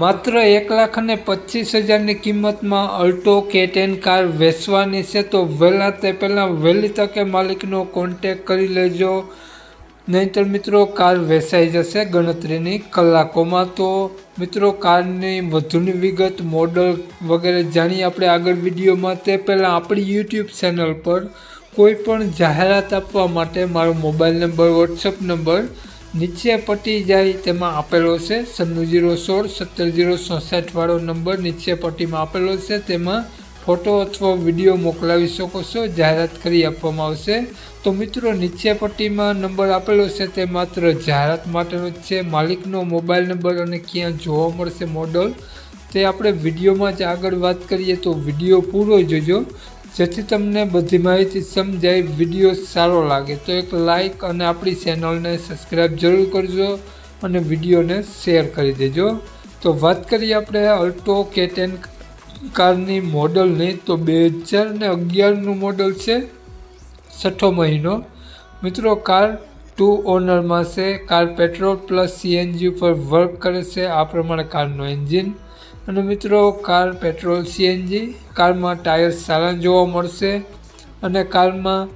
માત્ર એક લાખ અને પચીસ હજારની કિંમતમાં અલ્ટો કે ટેન કાર વેચવાની છે, તો વહેલા તે પહેલાં વહેલી તકે માલિકનો કોન્ટેક કરી લેજો. નહીંતર મિત્રો, કાર વેચાઈ જશે ગણતરીની કલાકોમાં. તો મિત્રો, કારની વધુની વિગત મોડલ વગેરે જાણીએ આપણે આગળ વિડીયોમાં. તે પહેલાં આપણી યુટ્યુબ ચેનલ પર કોઈ પણ જાહેરાત આપવા માટે મારો મોબાઈલ નંબર વોટ્સઅપ નંબર નીચે પટી જાય તેમાં આપેલો છે. સન્નું જીરો સોળ, સત્તર જીરો ચોસઠ વાળો નંબર નીચે પટ્ટીમાં આપેલો છે. તેમાં ફોટો અથવા વીડિયો મોકલાવી શકો છો. જાહેરાત કરી આપવામાં આવશે. તો મિત્રો, નીચે પટ્ટીમાં નંબર આપેલો છે તે માત્ર જાહેરાત માટેનો જ છે. માલિકનો મોબાઈલ નંબર અને ક્યાં જોવા મળશે મોડલ તે આપણે વિડીયોમાં જ આગળ વાત કરીએ તો વીડિયો પૂરો જોજો. જેથી તમને બધી માહિતી સમજાય, વીડિયો સારો લાગે. તો એક લાઈક અને આપણી ચેનલને સબસ્ક્રાઈબ જરૂર કરજો અને વિડીયોને શેર કરી દેજો. તો વાત કરીએ આપણે અલ્ટો કે ટેન કારની મોડલની. તો બે હજાર ને અગિયારનું મોડલ છે, છઠ્ઠો મહિનો. મિત્રો, કાર ટુ ઓનરમાં છે. કાર પેટ્રોલ પ્લસ સીએનજી ઉપર વર્ક કરે છે. આ પ્રમાણે કારનું એન્જિન અને મિત્રો કાર પેટ્રોલ સીએનજી કારમાં ટાયર સારા જોવા મળશે અને કારમાં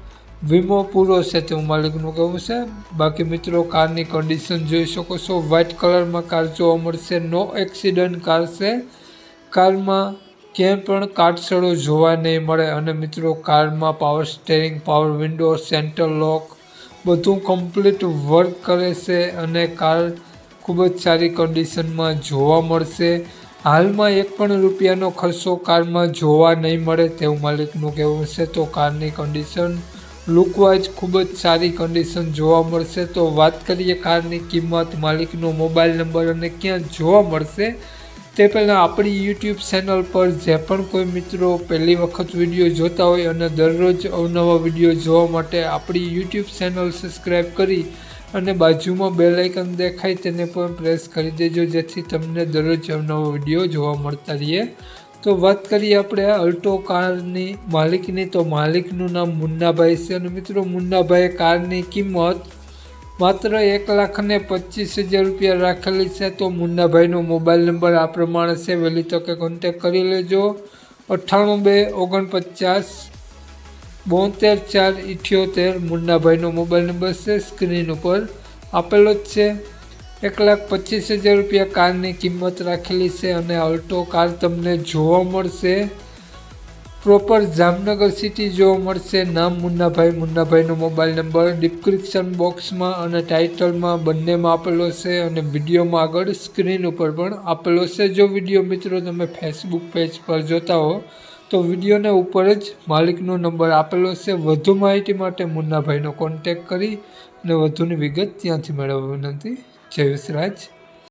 વીમો પૂરો છે તેવું માલિકનું કહેવું છે. બાકી મિત્રો, કારની કન્ડિશન જોઈ શકો છો. વ્હાઇટ કલરમાં કાર જોવા મળશે. નો એક્સિડન્ટ કાર છે. કારમાં ક્યાંય પણ કાટસળો જોવા નહીં મળે અને મિત્રો, કારમાં power steering power window centre lock બધું કમ્પ્લીટ વર્ક કરે છે અને કાર ખૂબ જ સારી કન્ડિશનમાં જોવા મળશે. હાલમાં એક પણ રૂપિયાનો ખર્ચો કારમાં જોવા નહીં મળે તેવું માલિકનું કહેવું છે. તો કારની કન્ડિશન લુકવાઇઝ ખૂબ જ સારી કન્ડિશન જોવા મળશે. તો વાત કરીએ કારની કિંમત, માલિકનો મોબાઈલ નંબર અને ક્યાં જોવા મળશે તે પહેલાં આપણી યુટ્યુબ ચેનલ પર જે પણ કોઈ મિત્રો પહેલી વખત વીડિયો જોતા હોય અને દરરોજ અવનવા વીડિયો જોવા માટે આપણી યુટ્યુબ ચેનલ સબસ્ક્રાઈબ કરી અને બાજુમાં બેલ આઇકન દેખાય તેને પણ પ્રેસ કરી દેજો, જેથી તમને દરરોજ નવો વીડિયો જોવા મળતા રહીએ. તો વાત કરીએ આપણે અલ્ટો કારની માલિકની. તો માલિકનું નામ મુન્નાભાઈ છે અને મિત્રો, મુન્નાભાઈએ કારની કિંમત માત્ર એક લાખ ને પચીસ હજાર રૂપિયા રાખેલી છે. તો મુન્નાભાઈનો મોબાઈલ નંબર આ પ્રમાણે છે. વહેલી તકે કોન્ટેક કરી લેજો. અઠ્ઠાણું બે ઓગણપચાસ બોતેર ચાર ઇઠ્યોતેર મુન્નાભાઈનો મોબાઈલ નંબર છે, સ્ક્રીન ઉપર આપેલો જ છે. એક લાખ પચીસ હજાર રૂપિયા કારની કિંમત રાખેલી છે અને અલ્ટો કાર તમને જોવા મળશે. પ્રોપર જામનગર સિટી જોવા મળશે. નામ મુન્નાભાઈ, મુન્નાભાઈનો મોબાઈલ નંબર ડિસ્ક્રિપ્શન બોક્સમાં અને ટાઇટલમાં બંનેમાં આપેલો છે અને વિડીયોમાં આગળ સ્ક્રીન ઉપર પણ આપેલો છે. જો વીડિયો મિત્રો તમે ફેસબુક પેજ પર જોતા હો તો વિડીયોને ઉપર જ માલિકનો નંબર આપેલો છે. વધુ માહિતી માટે મુન્નાભાઈનો કોન્ટેક કરી અને વધુની વિગત ત્યાંથી મેળવવા વિનંતી. જય વિસરાજ